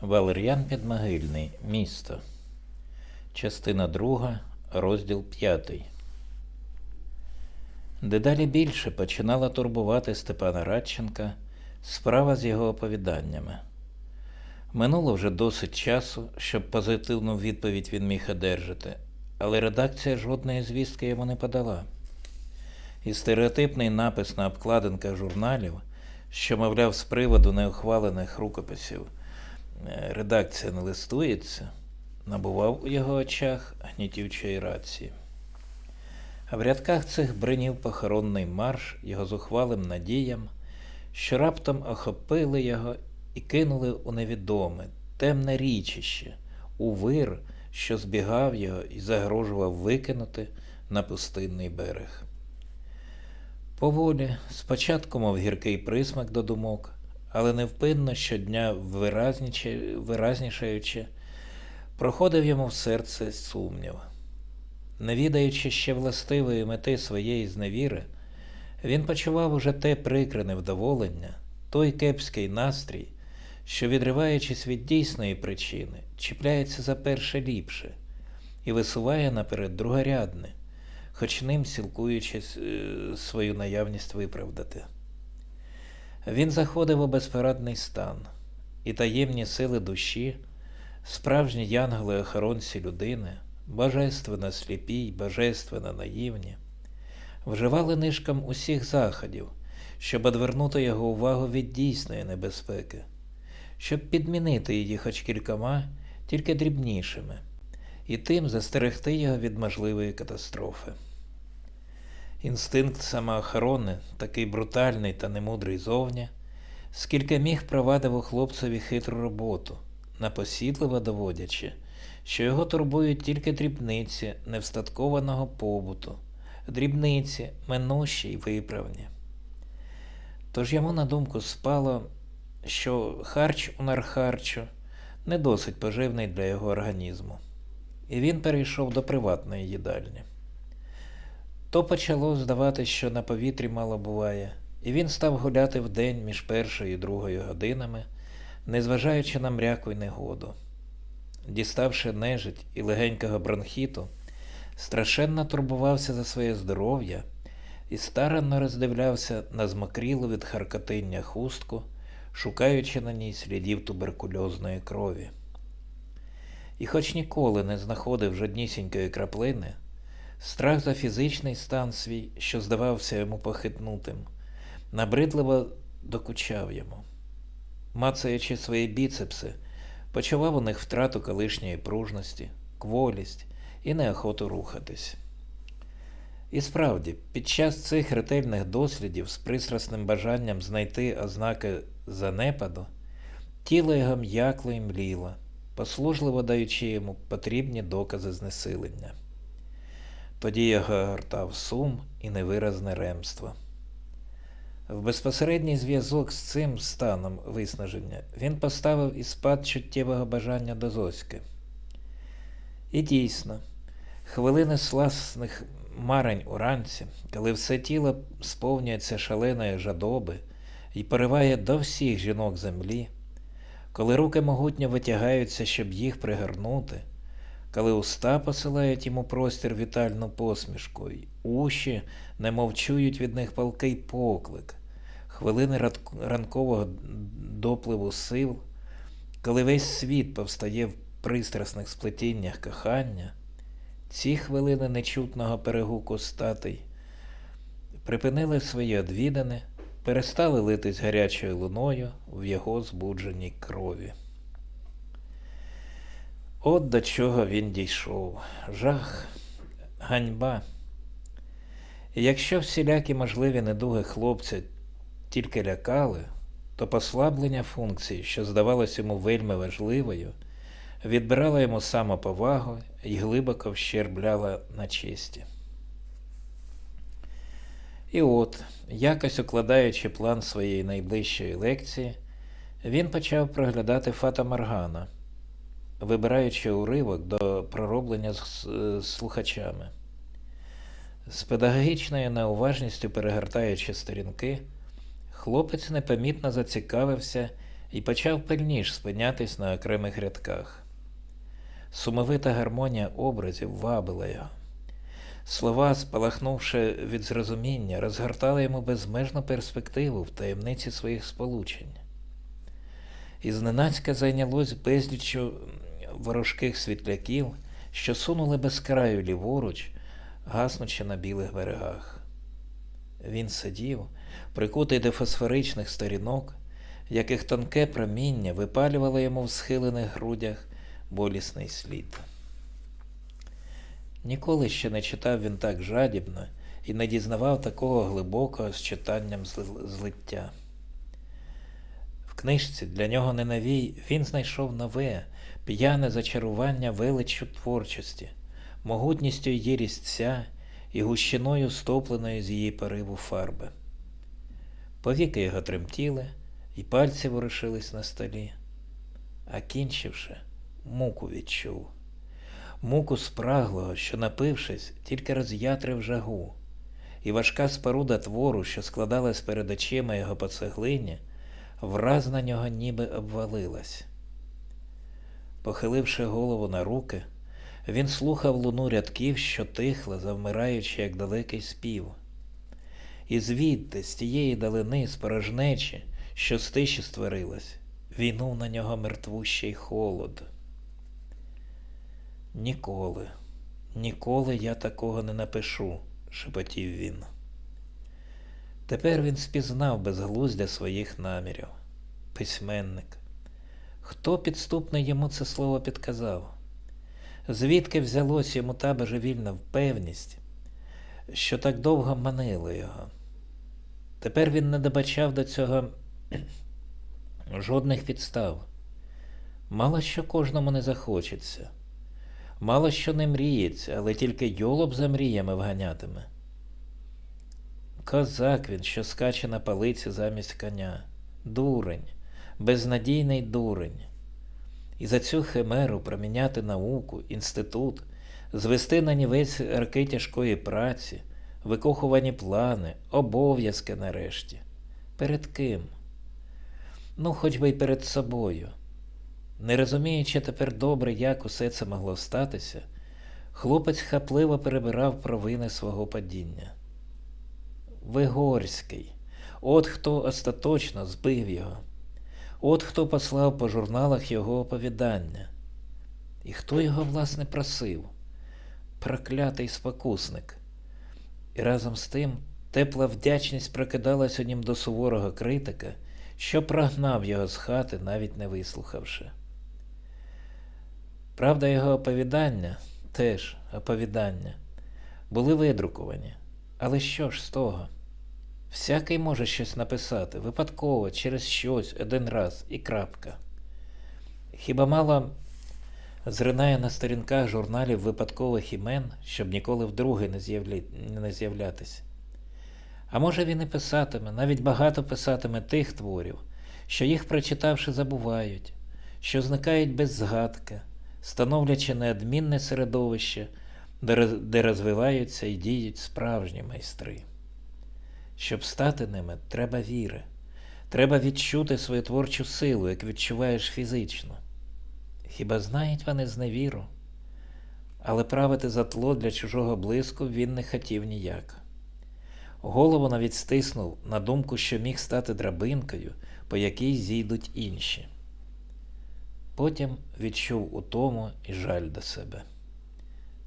Валер'ян Підмогильний. Місто. Частина 2, розділ 5. Дедалі більше починала турбувати Степана Радченка справа з його оповіданнями. Минуло вже досить часу, щоб позитивну відповідь він міг одержати, але редакція жодної звістки йому не подала. І стереотипний напис на обкладинках журналів, що, мовляв, з приводу неухвалених рукописів редакція не листується, набував у його очах гнітючої рації. А в рядках цих бринів похоронний марш його зухвалим надіям, що раптом охопили його і кинули у невідоме, темне річище, у вир, що збігав його і загрожував викинути на пустинний берег. Поволі, спочатку, мов гіркий присмак до думок, але невпинно щодня виразнішаючи, проходив йому в серце сумнів. Не відаючи ще властивої мети своєї зневіри, він почував уже те прикре невдоволення, той кепський настрій, що, відриваючись від дійсної причини, чіпляється за перше ліпше і висуває наперед другорядне, хоч ним сілкуючись е, свою наявність виправдати. Він заходив у безпорадний стан, і таємні сили душі, справжні янголи-охоронці людини, божественно сліпі й божественно наївні, вживали нишком усіх заходів, щоб одвернути його увагу від дійсної небезпеки, щоб підмінити її хоч кількома, тільки дрібнішими, і тим застерегти його від можливої катастрофи. Інстинкт самоохорони, такий брутальний та немудрий зовні, скільки міг провадив у хлопцеві хитру роботу, напосідливо доводячи, що його турбують тільки дрібниці невстаткованого побуту, дрібниці, минущі й виправні. Тож йому на думку спало, що харч у нархарчу не досить поживний для його організму, і він перейшов до приватної їдальні. То почало здавати, що на повітрі мало буває, і він став гуляти вдень між першою і другою годинами, незважаючи на мряку й негоду. Діставши нежить і легенького бронхіту, страшенно турбувався за своє здоров'я і старанно роздивлявся на змокрілу від харкотиння хустку, шукаючи на ній слідів туберкульозної крові. І хоч ніколи не знаходив жоднісінької краплини, Страх за фізичний стан свій, що здавався йому похитнутим, набридливо докучав йому. Мацаючи свої біцепси, почував у них втрату колишньої пружності, кволість і неохоту рухатись. І справді, під час цих ретельних дослідів з пристрасним бажанням знайти ознаки занепаду, тіло його м'якло і мліло, послужливо даючи йому потрібні докази знесилення. Тоді його гортав сум і невиразне ремство. В безпосередній зв'язок з цим станом виснаження він поставив і спад чуттєвого бажання до Зоськи. І дійсно, хвилини сласних марень уранці, коли все тіло сповнюється шаленої жадоби і пориває до всіх жінок землі, коли руки могутньо витягаються, щоб їх пригорнути, коли уста посилають йому простір вітальну посмішку, й уші немов чують від них палкий поклик, хвилини ранкового допливу сил, коли весь світ повстає в пристрасних сплетіннях кохання, ці хвилини нечутного перегуку статей припинили свої одвідини, перестали литись гарячою луною в його збудженій крові. От до чого він дійшов. Жах, ганьба. Якщо всілякі можливі недуги хлопця тільки лякали, то послаблення функції, що здавалось йому вельми важливою, відбирала йому самоповагу і глибоко вщербляла на честі. І от, якось укладаючи план своєї найближчої лекції, він почав проглядати Фата Моргана, вибираючи уривок до пророблення з, слухачами. З педагогічною неуважністю перегортаючи сторінки, хлопець непомітно зацікавився і почав пильніш спинятись на окремих рядках. Сумовита гармонія образів вабила його. Слова, спалахнувши від зрозуміння, розгортали йому безмежну перспективу в таємниці своїх сполучень. І зненацька зайнялось безліччю ворожких світляків, що сунули без краю ліворуч, гаснучи на білих берегах. Він сидів, прикутий до фосфоричних сторінок, яких тонке проміння випалювало йому в схилених грудях болісний слід. Ніколи ще не читав він так жадібно і не дізнавав такого глибокого з читанням злиття. В книжці для нього не новій він знайшов нове, п'яне зачарування величчю творчості, могутністю її різця і гущиною стопленої з її пориву фарби. Повіки його тремтіли, і пальці ворушились на столі, а кінчивши, муку відчув. Муку спраглого, що, напившись, тільки роз'ятрив жагу, і важка споруда твору, що складалась перед очима його по цеглині, враз на нього ніби обвалилась. Похиливши голову на руки, він слухав луну рядків, що тихла, завмираючи, як далекий спів. І звідти, з тієї далини, з порожнечі, що з тиші створилась, війнув на нього мертвущий холод. Ніколи, ніколи я такого не напишу, шепотів він. Тепер він спізнав безглуздя своїх намірів. Письменник. Хто підступно йому це слово підказав? Звідки взялось йому та божевільна впевність, що так довго манила його? Тепер він не добачав до цього жодних підстав. Мало що кожному не захочеться. Мало що не мріється, але тільки йолоб за мріями вганятиме. Козак він, що скаче на палиці замість коня. Дурень, безнадійний дурень. І за цю химеру проміняти науку, інститут, звести на нівець арки тяжкої праці, викохувані плани, обов'язки нарешті. Перед ким? Ну, хоч би й перед собою. Не розуміючи тепер добре, як усе це могло статися, хлопець хапливо перебирав провини свого падіння. Вигорський, от хто остаточно збив його, от хто послав по журналах його оповідання. І хто його, власне, просив? Проклятий спокусник. І разом з тим тепла вдячність прокидалась у нім до суворого критика, що прогнав його з хати, навіть не вислухавши. Правда, його оповідання, теж оповідання, були видруковані. Але що ж з того? Всякий може щось написати, випадково, через щось, один раз і крапка. Хіба мало зринає на сторінках журналів випадкових імен, щоб ніколи вдруге не, з'явлі... не з'являтися? А може він і писатиме, навіть багато писатиме тих творів, що їх прочитавши забувають, що зникають без згадки, становлячи неодмінне середовище, де розвиваються і діють справжні майстри. Щоб стати ними, треба віри. Треба відчути свою творчу силу, як відчуваєш фізично. Хіба знають вони зневіру? Але правити за тло для чужого блиску він не хотів ніяк. Голову навіть стиснув на думку, що міг стати драбинкою, по якій зійдуть інші. Потім відчув утому і жаль до себе.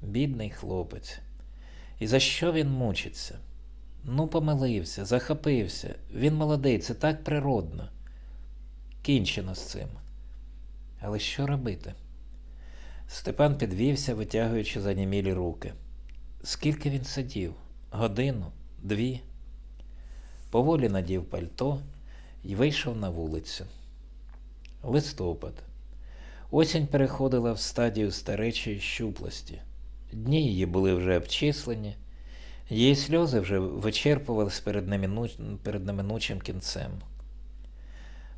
Бідний хлопець. І за що він мучиться? Ну, помилився, захопився. Він молодий, це так природно. Кінчено з цим. Але що робити? Степан підвівся, витягуючи занімілі руки. Скільки він сидів? Годину, дві. Поволі надів пальто і вийшов на вулицю. Листопад. Осінь переходила в стадію старечої щуплості. Дні її були вже обчислені, її сльози вже вичерпувались перед, немину... перед неминучим кінцем.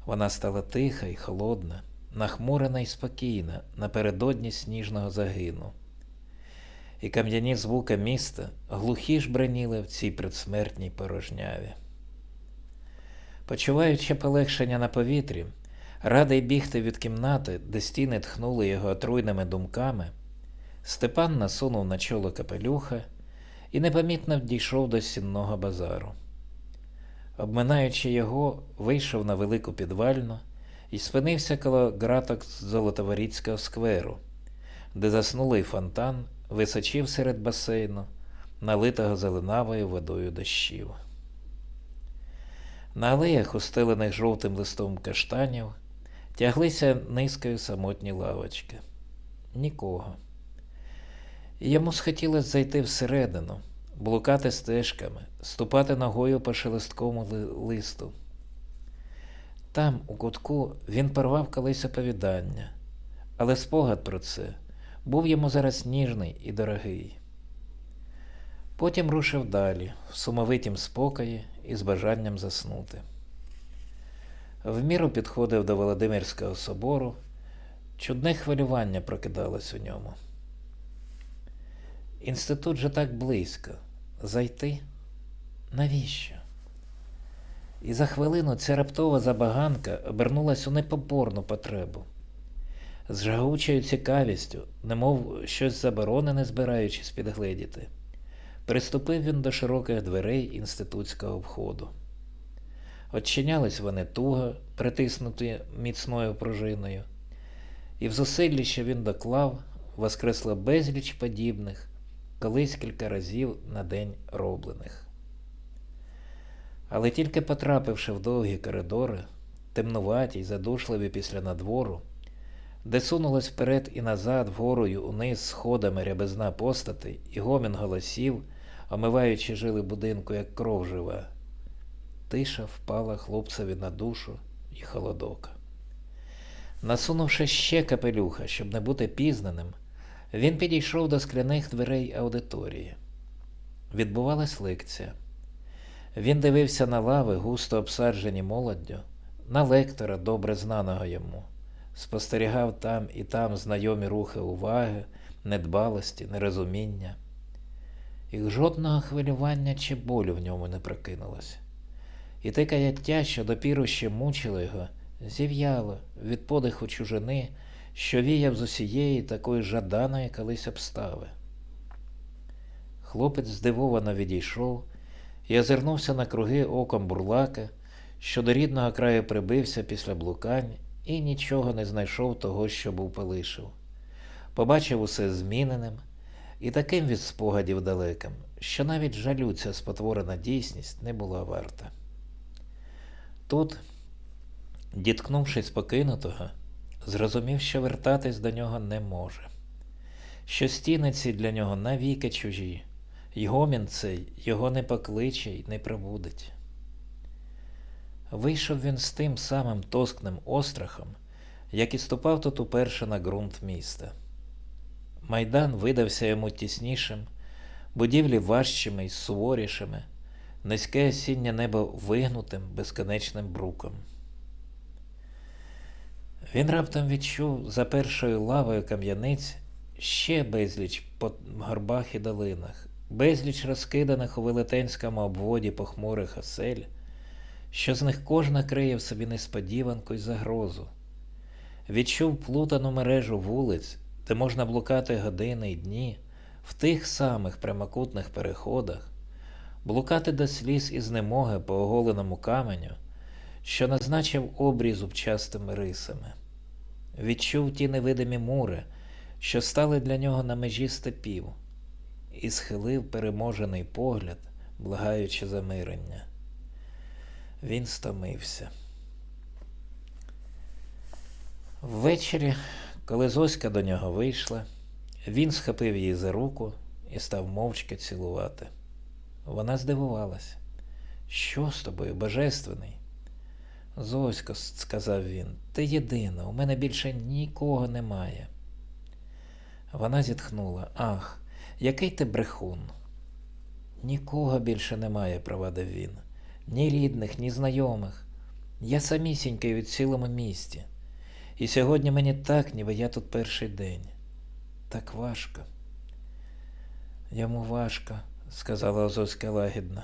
Вона стала тиха і холодна, нахмурена і спокійна напередодні сніжного загину. І кам'яні звуки міста глухі ж браніли в цій предсмертній порожняві. Почуваючи полегшення на повітрі, Радий бігти від кімнати, де стіни тхнули його отруйними думками, Степан насунув на чоло капелюха і непомітно дійшов до сінного базару. Обминаючи його, вийшов на велику підвальну і спинився коло ґраток з Золотоворіцького скверу, де заснулий фонтан височив серед басейну, налитого зеленавою водою дощів. На алеях, устелених жовтим листом каштанів, тяглися низкою самотні лавочки. Нікого. Йому схотілося зайти всередину, блукати стежками, ступати ногою по шелесткому ли- листу. Там, у кутку, він порвав колись оповідання, але спогад про це був йому зараз ніжний і дорогий. Потім рушив далі, в сумовитім спокої і з бажанням заснути. В міру підходив до Володимирського собору, чудне хвилювання прокидалось у ньому. Інститут же так близько. Зайти? Навіщо? І за хвилину ця раптова забаганка обернулась у непоборну потребу. З жагучою цікавістю, немов щось заборонене збираючись підгледіти, приступив він до широких дверей інститутського входу. Очинялись вони туго, притиснуті міцною пружиною, і в зусиллі, що він доклав, воскресло безліч подібних, колись кілька разів на день роблених. Але тільки потрапивши в довгі коридори, темнуваті й задушливі після надвору, де сунулась вперед і назад, вгорою униз сходами рябизна постатей і гомін голосів, омиваючи жили будинку, як кров жива, тиша впала хлопцеві на душу і холодок. Насунувши ще капелюха, щоб не бути пізнаним, він підійшов до скляних дверей аудиторії. Відбувалась лекція. Він дивився на лави, густо обсаджені молоддю, на лектора, добре знаного йому, спостерігав там і там знайомі рухи уваги, недбалості, нерозуміння. І жодного хвилювання чи болю в ньому не прокинулося. І те каяття, що допіру ще мучило його, зів'яло від подиху чужини, що віяв з усієї такої жаданої колись обстави. Хлопець здивовано відійшов і озирнувся на круги оком бурлака, що до рідного краю прибився після блукань і нічого не знайшов того, що був полишив. Побачив усе зміненим і таким від спогадів далеким, що навіть жалю спотворена дійсність не була варта. Тут, діткнувшись покинутого, зрозумів, що вертатись до нього не може, що стіни ці для нього навіки чужі, й гомін цей його не покличе й не пробудить. Вийшов він з тим самим тоскним острахом, як і ступав тут уперше на ґрунт міста. Майдан видався йому тіснішим, будівлі важчими й суворішими, низьке осіннє небо вигнутим безконечним бруком. Він раптом відчув за першою лавою кам'яниць ще безліч по горбах і долинах, безліч розкиданих у велетенському обводі похмурих осель, що з них кожна криє в собі несподіванку й загрозу. Відчув плутану мережу вулиць, де можна блукати години й дні, в тих самих прямокутних переходах, блукати до сліз і знемоги по оголеному каменю, що назначив обрій зубчастими рисами. Відчув ті невидимі мури, що стали для нього на межі степів, і схилив переможений погляд, благаючи замирення. Він стомився. Ввечері, коли Зоська до нього вийшла, він схопив її за руку і став мовчки цілувати. Вона здивувалась. Що з тобою, божественний? Зосько, сказав він, ти єдина, у мене більше нікого немає. Вона зітхнула. Ах, який ти брехун. Нікого більше немає, провадив він. Ні рідних, ні знайомих. Я самісінький у цілому місті. І сьогодні мені так, ніби я тут перший день. Так важко. Йому важко, сказала Озоська лагідно.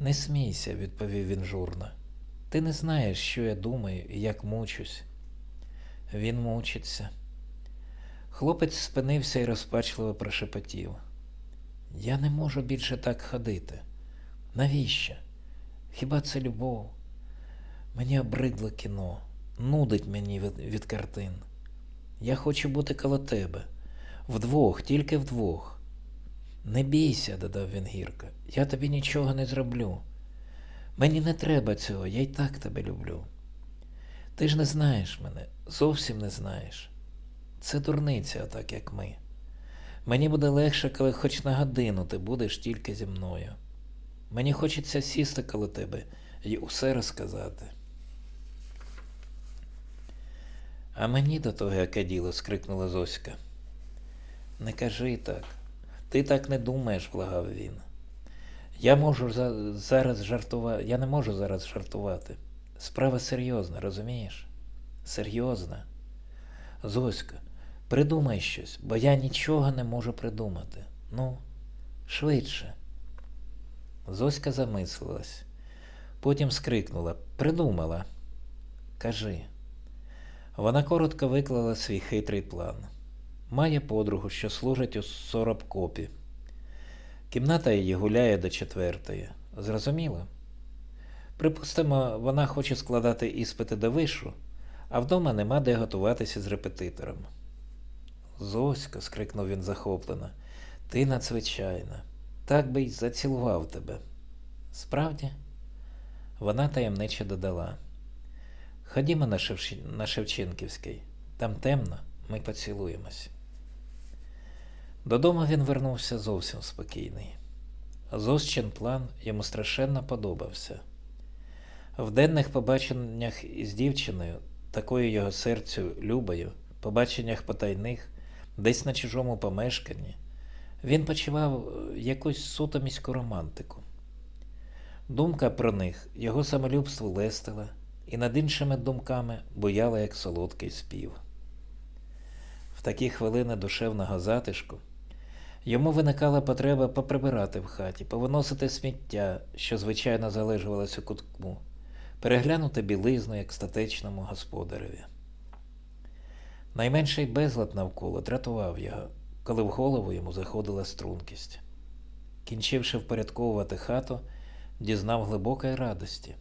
Не смійся, відповів він журно. Ти не знаєш, що я думаю і як мучусь. Він мучиться. Хлопець спинився і розпачливо прошепотів. Я не можу більше так ходити. Навіщо? Хіба це любов? Мені обридло кіно, нудить мені від, від картин. Я хочу бути коло тебе. Вдвох, тільки вдвох. Не бійся, додав він гірко, я тобі нічого не зроблю. Мені не треба цього, я й так тебе люблю. Ти ж не знаєш мене, зовсім не знаєш. Це дурниця, так як ми. Мені буде легше, коли хоч на годину ти будеш тільки зі мною. Мені хочеться сісти коло тебе і усе розказати. А мені до того яке діло, скрикнула Зоська. Не кажи так. Ти так не думаєш, благав він. Я можу за- зараз жартувати. Я не можу зараз жартувати. Справа серйозна, розумієш? Серйозна. Зоська, придумай щось, бо я нічого не можу придумати. Ну, швидше. Зоська замислилась. Потім скрикнула Придумала. Кажи. Вона коротко виклала свій хитрий план. Має подругу, що служить у соробкопі. Кімната її гуляє до четвертої. Зрозуміло? Припустимо, вона хоче складати іспити до вишу, а вдома нема де готуватися з репетитором. Зосько, скрикнув він захоплено, ти надзвичайна. Так би й зацілував тебе. Справді? Вона таємниче додала. Ходімо на, Шевч- на Шевченківський. Там темно, ми поцілуємось. Додому він вернувся зовсім спокійний. Зосчин план йому страшенно подобався. В денних побаченнях із дівчиною, такою його серцю любою, побаченнях потайних, десь на чужому помешканні, він почував якусь суто міську романтику. Думка про них його самолюбство лестила і над іншими думками буяла, як солодкий спів. В такі хвилини душевного затишку йому виникала потреба поприбирати в хаті, повиносити сміття, що звичайно залежувалось у кутку, переглянути білизну як статечному господареві. Найменший безлад навколо дратував його, коли в голову йому заходила стрункість. Кінчивши впорядковувати хату, дізнав глибокої радості.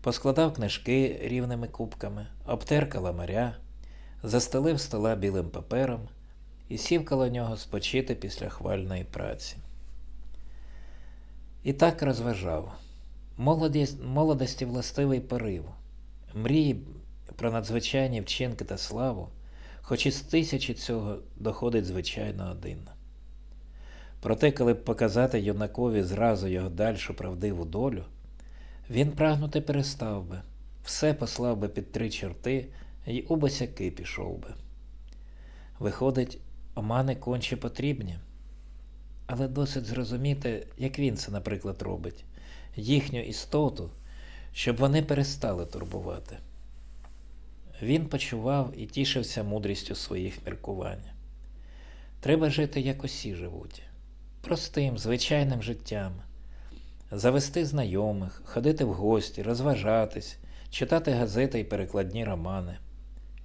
Поскладав книжки рівними кубками, обтер каламаря, застелив стола білим папером і сів коло нього спочити після хвальної праці. І так розважав. Молодість, молодості властивий порив, мрії про надзвичайні вчинки та славу, хоч із тисячі цього доходить звичайно один. Проте, коли б показати юнакові зразу його дальшу правдиву долю, він прагнути перестав би, все послав би під три чорти і у босяки пішов би. Виходить, омани конче потрібні. Але досить зрозуміти, як він це, наприклад, робить, їхню істоту, щоб вони перестали турбувати. Він почував і тішився мудрістю своїх міркувань. Треба жити, як усі живуть, простим, звичайним життям, завести знайомих, ходити в гості, розважатись, читати газети і перекладні романи.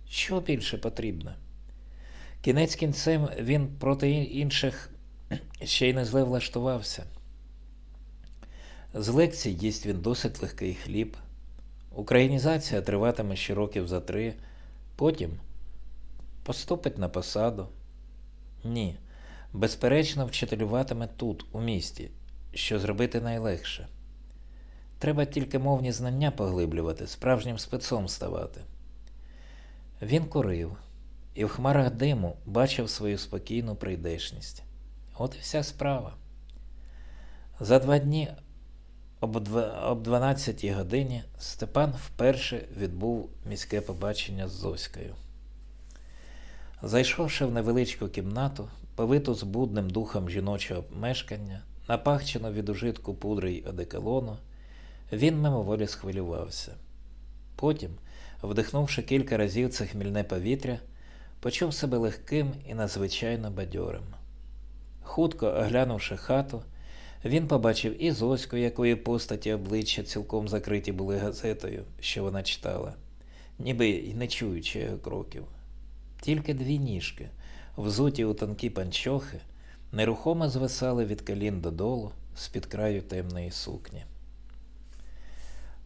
Що більше потрібно? Кінець кінцем він проти інших ще й не зле влаштувався. З лекцій їсть він досить легкий хліб. Українізація триватиме ще років за три, потім поступить на посаду. Ні, безперечно, вчителюватиме тут, у місті, що зробити найлегше. Треба тільки мовні знання поглиблювати, справжнім спецом ставати. Він курив і в хмарах диму бачив свою спокійну прийдешність. От і вся справа. За два дні об дв- об 12 годині Степан вперше відбув міське побачення з Зоською. Зайшовши в невеличку кімнату, повиту збудним духом жіночого мешкання, напахчену від ужитку пудри й одеколону, він мимоволі схвилювався. Потім, вдихнувши кілька разів це хмільне повітря, почув себе легким і надзвичайно бадьорим. Хутко оглянувши хату, Він побачив і Зоську, якої постаті обличчя цілком закриті були газетою, що вона читала, ніби й не чуючи його кроків. Тільки дві ніжки, взуті у тонкі панчохи, нерухомо звисали від колін додолу з-під краю темної сукні.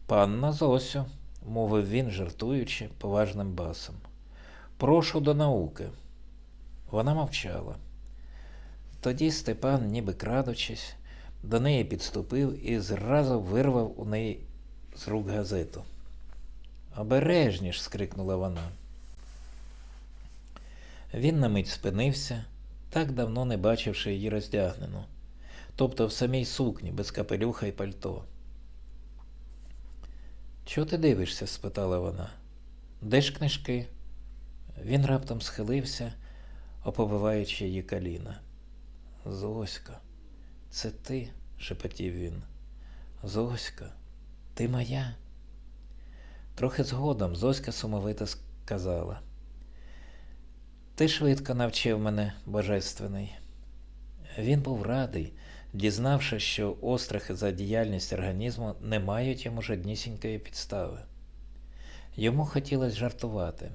Панна Зосю, мовив він, жартуючи, поважним басом. Прошу до науки. Вона мовчала. Тоді Степан, ніби крадучись, до неї підступив і зразу вирвав у неї з рук газету. Обережніш. скрикнула вона. Він на мить спинився, так давно не бачивши її роздягнену, тобто в самій сукні, без капелюха і пальто. Чого ти дивишся? спитала вона. Де ж книжки? Він раптом схилився, оповиваючи її коліна. Зоська, це ти? шепотів він. Зоська, ти моя? Трохи згодом Зоська сумовито сказала. Ти швидко навчив мене, божественний. Він був радий, дізнавши, що острахи за діяльність організму не мають йому жоднісінької підстави. Йому хотілося жартувати.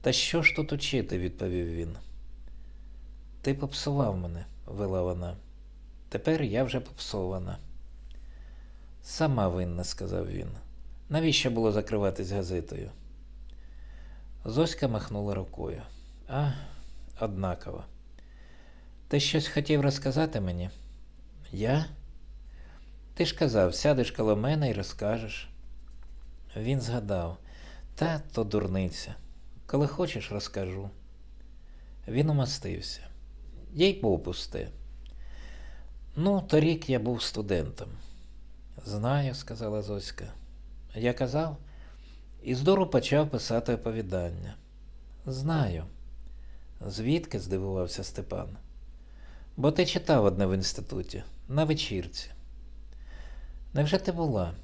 Та що ж тут учити, відповів він. Ти попсував мене, вела вона. Тепер я вже попсована. Сама винна, сказав він. Навіщо було закриватись газетою? Зоська махнула рукою. А, однаково. Ти щось хотів розказати мені? Я? Ти ж казав, сядеш коло мене і розкажеш. Він згадав, та то дурниця. Коли хочеш, розкажу. Він умастився. Їй попусти. Ну, торік я був студентом. Знаю, сказала Зоська. Я казав, і здору почав писати оповідання. Знаю. Звідки? здивувався Степан. Бо ти читав одне в інституті, на вечірці. Невже ти була?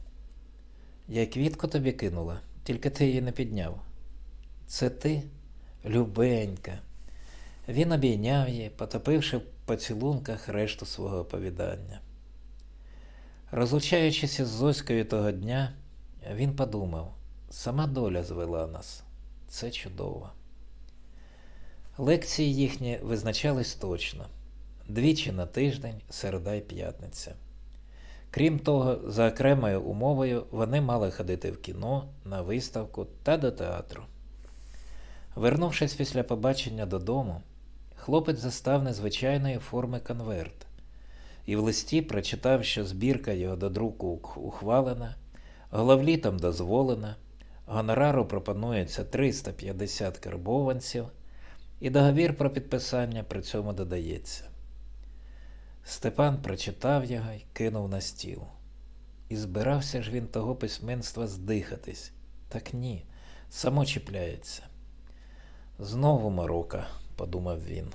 Я квітку тобі кинула, тільки ти її не підняв. Це ти, любенька. Він обійняв її, потопивши в поцілунках решту свого оповідання. Розлучаючись із Зоською того дня, він подумав, сама доля звела нас. Це чудово. Лекції їхні визначались точно двічі на тиждень, середа й п'ятниця. Крім того, за окремою умовою вони мали ходити в кіно, на виставку та до театру. Вернувшись після побачення додому, хлопець застав незвичайної форми конверт і в листі прочитав, що збірка його до друку ухвалена, головлітом дозволена, гонорару пропонується 350 карбованців, і договір про підписання при цьому додається. Степан прочитав його й кинув на стіл. І збирався ж він того письменства здихатись. Так ні, само чіпляється. Знову морока, подумав він.